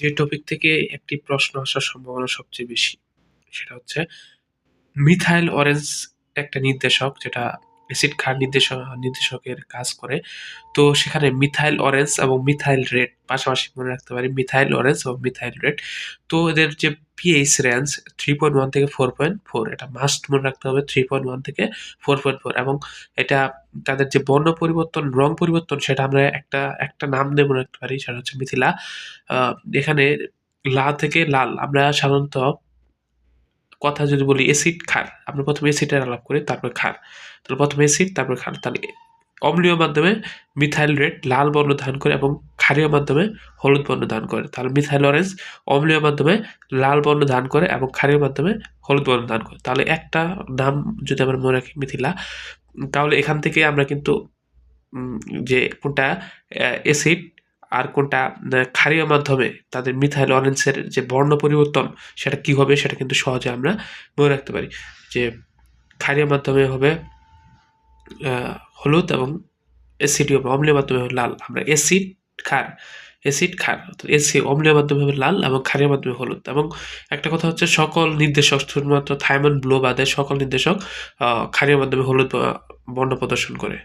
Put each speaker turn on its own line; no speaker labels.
যে টপিক থেকে একটি প্রশ্ন আসার সম্ভাবনা সবচেয়ে বেশি, সেটা হচ্ছে মিথাইল অরেঞ্জ একটা নির্দেশক, যেটা অ্যাসিড ক্ষার নির্দেশক, নির্দেশকের কাজ করে। তো সেখানে মিথাইল অরেঞ্জ এবং মিথাইল রেড, পাশাপাশি মনে রাখতে পারি মিথাইল অরেঞ্জ এবং মিথাইল রেড। তো এদের যে pH range three point one থেকে ফোর পয়েন্ট ফোর এটা মাস্ট মনে রাখতে হবে থ্রি পয়েন্ট ওয়ান থেকে ফোর পয়েন্ট ফোর এবং এটা তাদের যে বর্ণ পরিবর্তন, রং পরিবর্তন, সেটা আমরা একটা একটা নাম দিয়ে মনে রাখতে পারি, সেটা হচ্ছে মিথিলা। এখানে লা থেকে লাল, আমরা সাধারণত কথা যদি বলি অ্যাসিড খার আমরা প্রথমে অ্যাসিডের আলাপ করি, তারপর খার তাহলে প্রথমে অ্যাসিড তারপর খার তাহলে অম্লীয় মাধ্যমে মিথাইল রেড লাল বর্ণ ধারণ করে এবং ক্ষারীয় মাধ্যমে হলুদ বর্ণ ধারণ করে। তাহলে মিথাইল অরেঞ্জ অম্লীয় মাধ্যমে লাল বর্ণ ধারণ করে এবং ক্ষারীয় মাধ্যমে হলুদ বর্ণ ধারণ করে। তাহলে একটা নাম যদি আমরা মনে রাখি, মিথিলা তাহলে এখান থেকে আমরা কিন্তু যে কোনটা অ্যাসিড আর কোনটা ক্ষারীয় মাধ্যমে তাদের মিথাইল অরেঞ্জের যে বর্ণ পরিবর্তন, সেটা কি হবে সেটা কিন্তু সহজে আমরা মনে রাখতে পারি। যে ক্ষারীয় মাধ্যমে হবে হলুদ এবং অ্যাসিডীয় বা অম্লীয় মাধ্যমে লাল। আমরা অ্যাসিড ক্ষার অ্যাসিড ক্ষার এসি অম্লীয় মাধ্যমে হবে লাল এবং ক্ষারের মাধ্যমে হলুদ। এবং একটা কথা হচ্ছে, সকল নির্দেশক, শুধুমাত্র থাইমন ব্লো বাদে সকল নির্দেশক ক্ষারের মাধ্যমে হলুদ বর্ণ প্রদর্শন করে।